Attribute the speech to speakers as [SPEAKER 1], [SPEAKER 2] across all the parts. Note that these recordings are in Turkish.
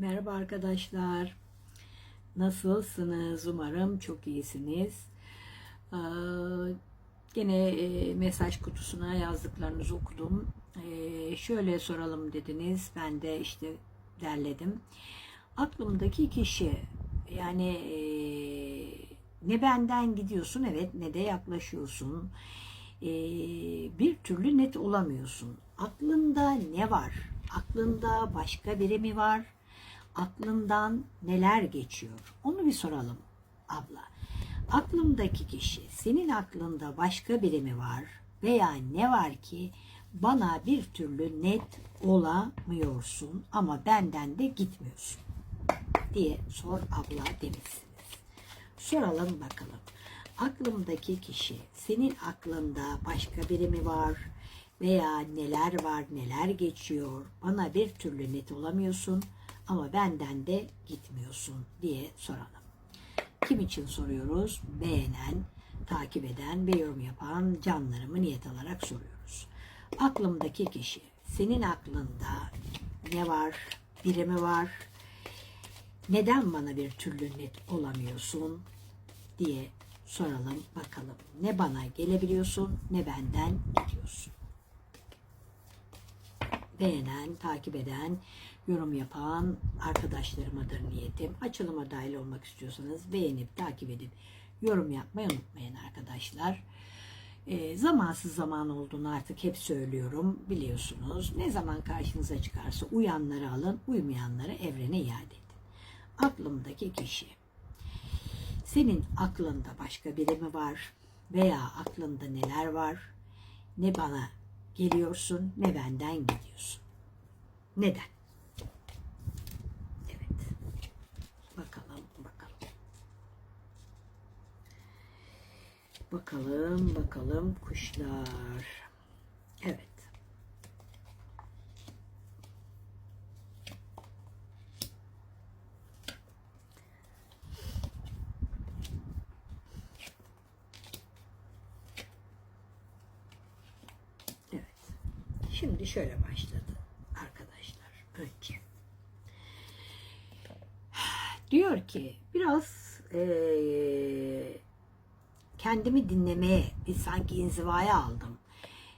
[SPEAKER 1] Merhaba arkadaşlar. Nasılsınız? Umarım çok iyisiniz. Ee, gene e, mesaj kutusuna yazdıklarınızı okudum. Ee, şöyle soralım dediniz. Ben de işte derledim. Aklımdaki kişi yani e, ne benden gidiyorsun evet ne de yaklaşıyorsun. Ee, bir türlü net olamıyorsun. Aklında ne var? Aklında başka biri mi var? Aklından neler geçiyor? Onu bir soralım abla. Aklımdaki kişi, senin aklında başka biri mi var? Veya ne var ki bana bir türlü net olamıyorsun ama benden de gitmiyorsun diye sor abla demişsiniz. Soralım bakalım. Aklımdaki kişi, senin aklında başka biri mi var? Veya neler var, neler geçiyor? Bana bir türlü net olamıyorsun ama benden de gitmiyorsun diye soralım. Kim için soruyoruz? Beğenen, takip eden ve yorum yapan canlarımı niyet alarak soruyoruz. Aklımdaki kişi, senin aklında ne var? Biri mi var? Neden bana bir türlü net olamıyorsun diye soralım bakalım. Ne bana gelebiliyorsun ne benden gidiyorsun. Beğenen, takip eden, yorum yapan arkadaşlarımadır niyetim. Açılıma dahil olmak istiyorsanız beğenip takip edip yorum yapmayı unutmayın arkadaşlar. E, zamansız zaman olduğunu artık hep söylüyorum biliyorsunuz. Ne zaman karşınıza çıkarsa uyanları alın, uymayanları evrene iade edin. Aklımdaki kişi senin aklında başka biri mi var? Veya aklında neler var? Ne bana geliyorsun ne benden gidiyorsun. Neden? Evet. Bakalım, bakalım. Bakalım, bakalım kuşlar. Evet. Evet. Şimdi şöyle başladı arkadaşlar önce. Diyor ki biraz eee, kendimi dinlemeye bir sanki inzivaya aldım.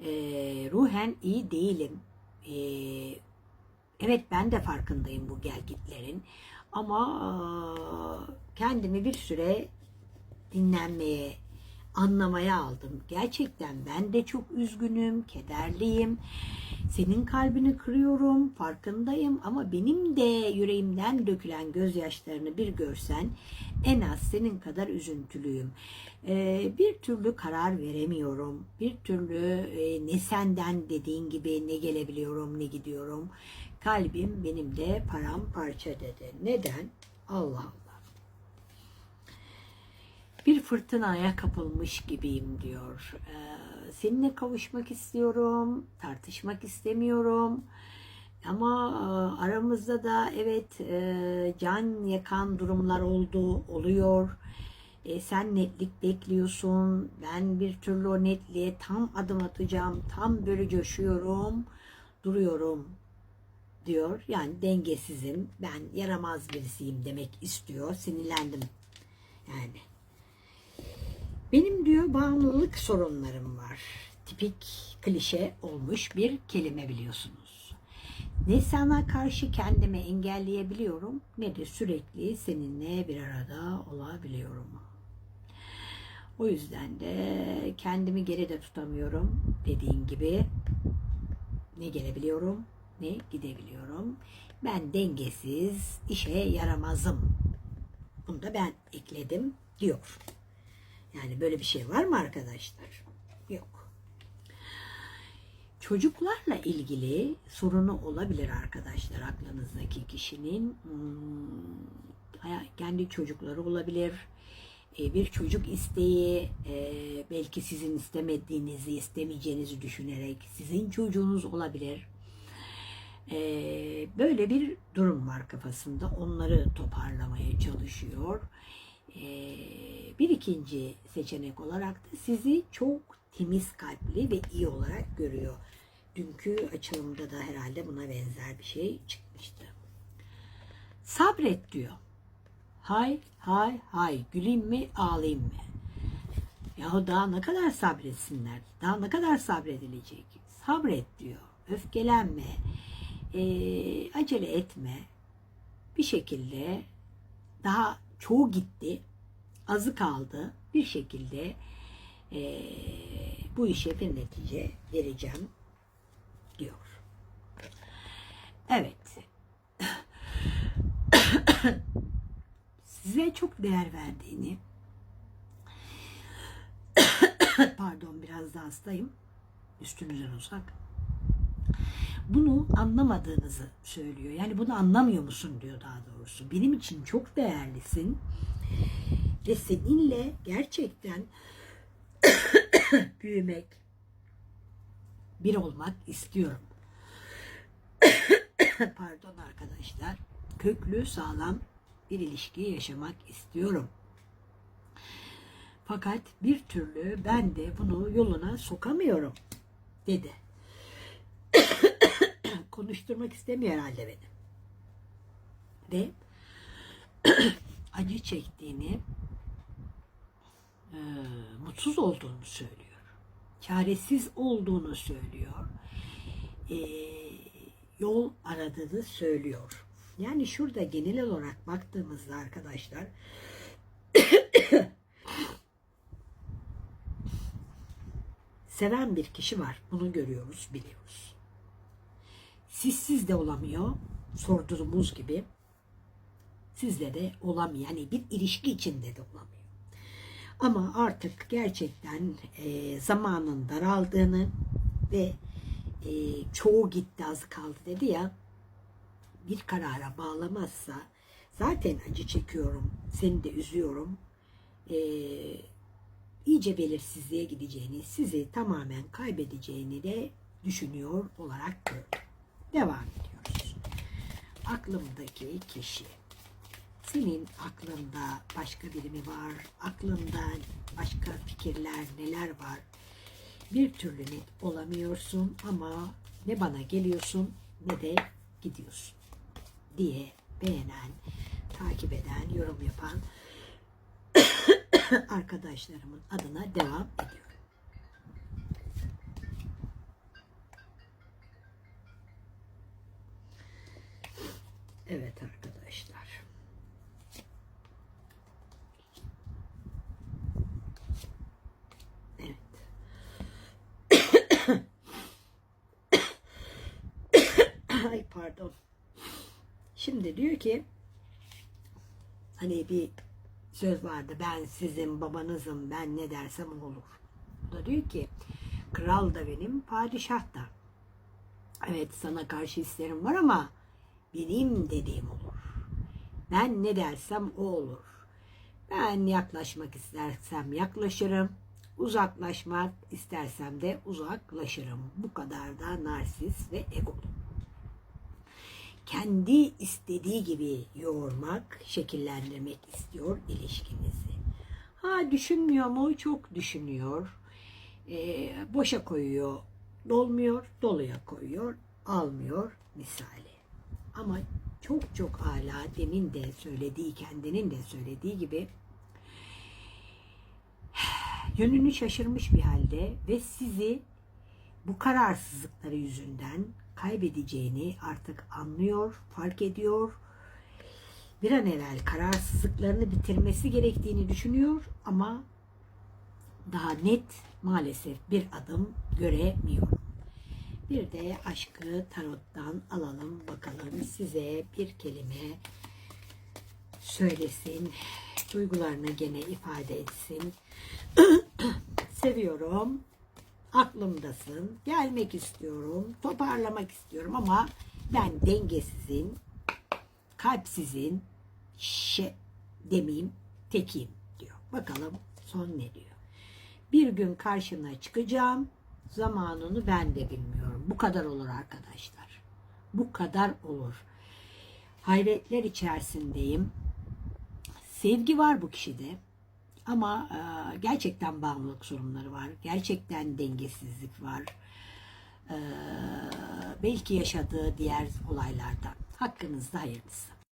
[SPEAKER 1] Eee, ruhen iyi değilim. Eee, evet ben de farkındayım bu gelgitlerin. Ama eee, kendimi bir süre dinlenmeye, anlamaya aldım. Gerçekten ben de çok üzgünüm, kederliyim. Senin kalbini kırıyorum, farkındayım ama benim de yüreğimden dökülen gözyaşlarını bir görsen en az senin kadar üzüntülüyüm. Ee, bir türlü karar veremiyorum. Bir türlü e, ne senden dediğin gibi ne gelebiliyorum ne gidiyorum. Kalbim benim de paramparça dedi. Neden? Allah bir fırtınaya kapılmış gibiyim diyor. Ee, seninle kavuşmak istiyorum, tartışmak istemiyorum. Ama e, aramızda da evet e, can yakan durumlar oldu, oluyor. E, sen netlik bekliyorsun. Ben bir türlü o netliğe tam adım atacağım. Tam böyle coşuyorum, duruyorum diyor. Yani dengesizim, ben yaramaz birisiyim demek istiyor. Sinirlendim yani. Benim diyor bağımlılık sorunlarım var. Tipik klişe olmuş bir kelime biliyorsunuz. Ne sana karşı kendimi engelleyebiliyorum ne de sürekli seninle bir arada olabiliyorum. O yüzden de kendimi geride tutamıyorum dediğin gibi ne gelebiliyorum ne gidebiliyorum. Ben dengesiz, işe yaramazım. Bunu da ben ekledim diyor. Yani böyle bir şey var mı arkadaşlar? Yok. Çocuklarla ilgili sorunu olabilir arkadaşlar aklınızdaki kişinin. Hmm, kendi çocukları olabilir. E, bir çocuk isteği e, belki sizin istemediğinizi, istemeyeceğinizi düşünerek sizin çocuğunuz olabilir. E, böyle bir durum var kafasında. Onları toparlamaya çalışıyor. Bir ikinci seçenek olarak da sizi çok temiz kalpli ve iyi olarak görüyor. Dünkü açılımda da herhalde buna benzer bir şey çıkmıştı. Sabret diyor. Hay hay hay güleyim mi ağlayayım mı? Yahu daha ne kadar sabretsinler? Daha ne kadar sabredilecek? Sabret diyor. Öfkelenme. Ee, acele etme. Bir şekilde daha çoğu gitti. Azı kaldı. Bir şekilde ee, bu işe bir netice vereceğim diyor. Evet. Size çok değer verdiğini pardon biraz da hastayım. Üstünüzden uzak. Bunu anlamadığınızı söylüyor. Yani bunu anlamıyor musun diyor daha doğrusu. Benim için çok değerlisin. Ve seninle gerçekten büyümek, bir olmak istiyorum. Pardon arkadaşlar. Köklü, sağlam bir ilişki yaşamak istiyorum. Fakat bir türlü ben de bunu yoluna sokamıyorum dedi. Konuşturmak istemiyor herhalde beni. Ve acı çektiğini, e, mutsuz olduğunu söylüyor. Çaresiz olduğunu söylüyor. E, yol aradığını söylüyor. Yani şurada genel olarak baktığımızda arkadaşlar seven bir kişi var. Bunu görüyoruz, biliyoruz. Sizsiz de olamıyor. Sorduğumuz gibi. Sizle de olamıyor. Yani bir ilişki içinde de olamıyor. Ama artık gerçekten e, zamanın daraldığını ve e, çoğu gitti az kaldı dedi ya bir karara bağlamazsa zaten acı çekiyorum, seni de üzüyorum. E, iyice belirsizliğe gideceğini, sizi tamamen kaybedeceğini de düşünüyor olarak gördüm. Devam ediyoruz. Aklımdaki kişi. Senin aklında başka biri mi var? Aklında başka fikirler neler var? Bir türlü net olamıyorsun ama ne bana geliyorsun ne de gidiyorsun diye beğenen, takip eden, yorum yapan arkadaşlarımın adına devam ediyorum. Evet arkadaşlar. Evet. Ay pardon. Şimdi diyor ki hani bir söz vardı ben sizin babanızım ben ne dersem olur. O da diyor ki kral da benim padişah da. Evet sana karşı hislerim var ama benim dediğim olur. Ben ne dersem o olur. Ben yaklaşmak istersem yaklaşırım. Uzaklaşmak istersem de uzaklaşırım. Bu kadar da narsist ve egolu kendi istediği gibi yoğurmak, şekillendirmek istiyor ilişkinizi. Ha düşünmüyor mu? Çok düşünüyor. E, boşa koyuyor, dolmuyor, doluya koyuyor, almıyor misali. Ama çok çok hala demin de söylediği, kendinin de söylediği gibi yönünü şaşırmış bir halde ve sizi bu kararsızlıkları yüzünden kaybedeceğini artık anlıyor, fark ediyor. Bir an evvel kararsızlıklarını bitirmesi gerektiğini düşünüyor ama daha net maalesef bir adım göremiyor. Bir de aşkı tarottan alalım bakalım size bir kelime söylesin, duygularını gene ifade etsin. Seviyorum, aklımdasın, gelmek istiyorum, toparlamak istiyorum ama ben dengesizin, kalpsizin, şe demeyeyim, tekiyim diyor. Bakalım son ne diyor. Bir gün karşına çıkacağım, zamanını ben de bilmiyorum. Bu kadar olur arkadaşlar. Bu kadar olur. Hayretler içerisindeyim. Sevgi var bu kişide. Ama e, gerçekten bağımlılık sorunları var. Gerçekten dengesizlik var. E, belki yaşadığı diğer olaylardan. Hakkınızda hayırlısı.